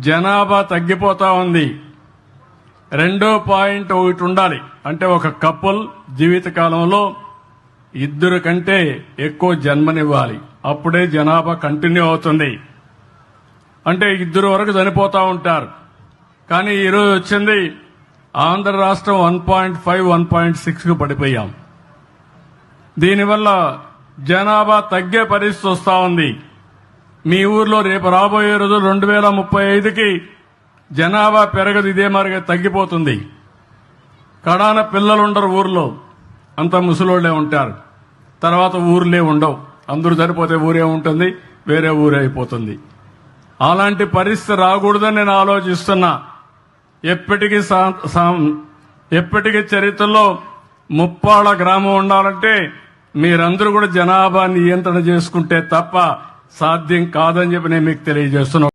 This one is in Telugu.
జనాభా తగ్గిపోతా ఉంది. రెండో పాయింట్ ఒకటి ఉండాలి. అంటే ఒక కపుల్ జీవితకాలంలో ఇద్దరు కంటే ఎక్కువ జన్మనివ్వాలి. అప్పుడే జనాభా కంటిన్యూ అవుతుంది. అంటే ఇద్దరు వరకు చనిపోతూ ఉంటారు. కానీ ఈరోజు వచ్చింది ఆంధ్ర రాష్ట్రం one point five one point సిక్స్కు పడిపోయాం. దీనివల్ల జనాభా తగ్గే పరిస్థితి వస్తూ ఉంది. మీ ఊర్లో రేపు రాబోయే రోజు రెండు వేల ముప్పై ఐదుకి జనాభా పెరగదు ఇదే మారిగా తగ్గిపోతుంది. కడాన పిల్లలు ఉండరు ఊర్లో. అంత ముసలోళ్ళే ఉంటారు. తర్వాత ఊర్లే ఉండవు. అందరూ సరిపోతే ఊరే ఉంటుంది వేరే ఊరే అయిపోతుంది. అలాంటి పరిస్థితి రాకూడదని నేను ఆలోచిస్తున్నా. ఎప్పటికీ ఎప్పటికీ చరిత్రలో ముప్పాళ్ళ గ్రామం ఉండాలంటే మీరందరూ కూడా జనాభా నియంత్రణ చేసుకుంటే తప్ప సాధ్యం కాదని చెప్పి నేను మీకు తెలియజేస్తున్నా.